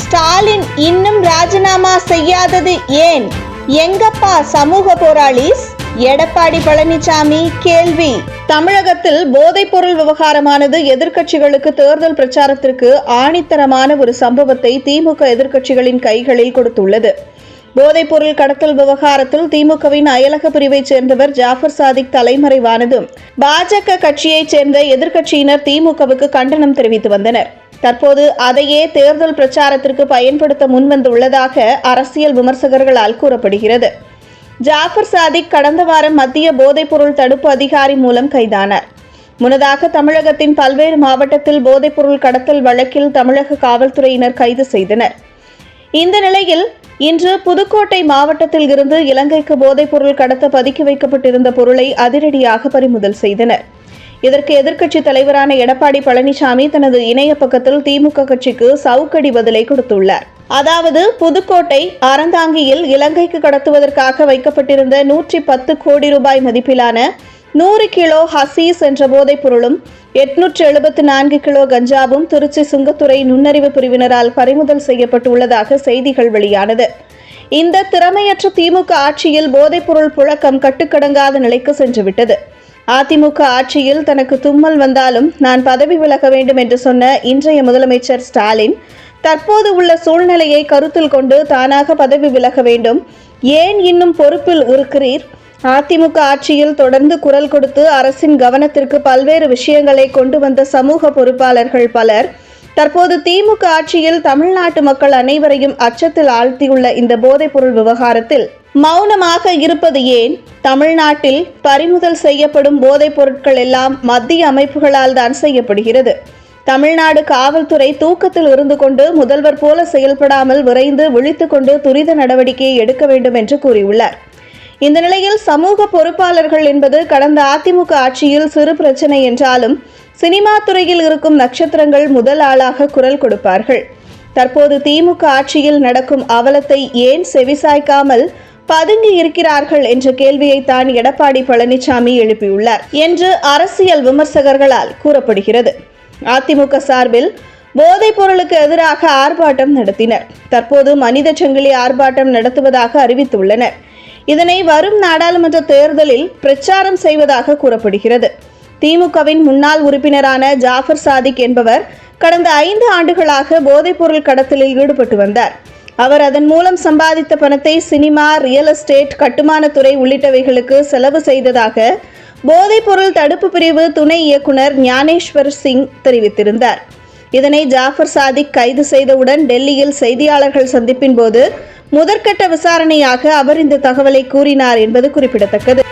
ஸ்டாலின் இன்னும் ராஜினாமா செய்யாதது ஏன்? எங்கப்பா சமூக போராளிஸ் எடப்பாடி பழனிசாமி கேள்வி. தமிழகத்தில் போதைப்பொருள் விவகாரமானது எதிர்க்கட்சிகளுக்கு தேர்தல் பிரச்சாரத்திற்கு ஆணித்தரமான ஒரு சம்பவத்தை திமுக எதிர்க்கட்சிகளின் கைகளில் கொடுத்துள்ளது. போதைப்பொருள் கடத்தல் விவகாரத்தில் திமுகவின் அயலக பிரிவைச் சேர்ந்தவர் ஜாஃபர் சாதிக் தலைமறைவானதும் பாஜக கட்சியைச் சேர்ந்த எதிர்க்கட்சியினர் திமுகவுக்கு கண்டனம் தெரிவித்து வந்தனர். தற்போது அதையே தேர்தல் பிரச்சாரத்திற்கு பயன்படுத்த முன்வந்துள்ளதாக அரசியல் விமர்சகர்களால் கூறப்படுகிறது. ஜாஃபர் சாதிக் கடந்த வாரம் மத்திய போதைப்பொருள் தடுப்பு அதிகாரி மூலம் கைதானார். முன்னதாக தமிழகத்தின் பல்வேறு மாவட்டத்தில் போதைப்பொருள் கடத்தல் வழக்கில் தமிழக காவல்துறையினர் கைது செய்தனர். இந்த நிலையில் இன்று புதுக்கோட்டை மாவட்டத்தில் இருந்து இலங்கைக்கு போதைப்பொருள் கடத்த பதுக்கி வைக்கப்பட்டிருந்த பொருளை அதிரடியாக பறிமுதல் செய்தனர். இதற்கு எதிர்க்கட்சித் தலைவரான எடப்பாடி பழனிசாமி தனது இணைய பக்கத்தில் திமுக கட்சிக்கு சவுக்கடி பதிலை கொடுத்துள்ளார். அதாவது புதுக்கோட்டை அறந்தாங்கியில் இலங்கைக்கு கடத்துவதற்காக வைக்கப்பட்டிருந்த நூற்றி பத்து கோடி ரூபாய் மதிப்பிலான நூறு கிலோ ஹசீஸ் என்ற போதைப் பொருளும் எட்நூற்று எழுபத்து நான்கு கிலோ கஞ்சாவும் திருச்சி சுங்கத்துறை நுண்ணறிவு பிரிவினரால் பறிமுதல் செய்யப்பட்டுள்ளதாக செய்திகள் வெளியானது. இந்த திறமையற்ற திமுக ஆட்சியில் போதைப்பொருள் புழக்கம் கட்டுக்கடங்காத நிலைக்கு சென்றுவிட்டது. அதிமுக ஆட்சியில் தனக்கு தும்மல் வந்தாலும் நான் பதவி விலக வேண்டும் என்று சொன்ன இன்றைய முதலமைச்சர் ஸ்டாலின் தற்போது உள்ள சூழ்நிலையை கருத்தில் கொண்டு தானாக பதவி விலக வேண்டும். ஏன் இன்னும் பொறுப்பில் இருக்கிறீர்? அதிமுக ஆட்சியில் தொடர்ந்து குரல் கொடுத்து அரசின் கவனத்திற்கு பல்வேறு விஷயங்களை கொண்டு வந்த சமூக பொறுப்பாளர்கள் பலர் தற்போது திமுக ஆட்சியில் தமிழ்நாட்டு மக்கள் அனைவரையும் அச்சத்தில் ஆழ்த்தியுள்ள இந்த போதைப்பொருள் விவகாரத்தில் மௌனமாக இருப்பது ஏன்? தமிழ்நாட்டில் பறிமுதல் செய்யப்படும் போதைப் பொருட்கள் எல்லாம் மத்திய அமைப்புகளால் தான் செய்யப்படுகிறது. தமிழ்நாடு காவல்துறை தூக்கத்தில் இருந்து கொண்டு முதல்வர் போல செயல்படாமல் விரைந்து விழித்துக் கொண்டு துரித நடவடிக்கையை எடுக்க வேண்டும் என்று கூறியுள்ளார். இந்த நிலையில் சமூக பொறுப்பாளர்கள் என்பது கடந்த அதிமுக ஆட்சியில் சிறு பிரச்சனை என்றாலும் சினிமா துறையில் இருக்கும் நட்சத்திரங்கள் முதல் ஆளாக குரல் கொடுப்பார்கள். தற்போது திமுக ஆட்சியில் நடக்கும் அவலத்தை ஏன் செவிசாய்க்காமல் பதுங்கி இருக்கிறார்கள் என்ற கேள்வியை தான் எடப்பாடி பழனிசாமி எழுப்பியுள்ளார் என்று அரசியல் விமர்சகர்களால் கூறப்படுகிறது. அதிமுக சார்பில் போதைப் பொருளுக்கு எதிராக ஆர்ப்பாட்டம் நடத்தினர். தற்போது மனித சங்கிலி ஆர்ப்பாட்டம் நடத்துவதாக அறிவித்துள்ளனர். இதனை வரும் நாடாளுமன்ற தேர்தலில் பிரச்சாரம் செய்வதாக கூறப்படுகிறது. திமுகவின் முன்னாள் உறுப்பினரான ஜாஃபர் சாதிக் என்பவர் கடந்த ஐந்து ஆண்டுகளாக போதைப்பொருள் கடத்தலில் ஈடுபட்டு வந்தார். அவர் அதன் மூலம் சம்பாதித்த பணத்தை சினிமா ரியல் எஸ்டேட் கட்டுமானத்துறை உள்ளிட்டவைகளுக்கு செலவு செய்ததாக போதைப்பொருள் தடுப்பு பிரிவு துணை இயக்குனர் ஞானேஸ்வர் சிங் தெரிவித்திருந்தார். இதனை ஜாஃபர் சாதிக் கைது செய்தவுடன் டெல்லியில் செய்தியாளர்கள் சந்திப்பின் போது முதற்கட்ட விசாரணையாக அவர் இந்த தகவலை கூறினார் என்பது குறிப்பிடத்தக்கது.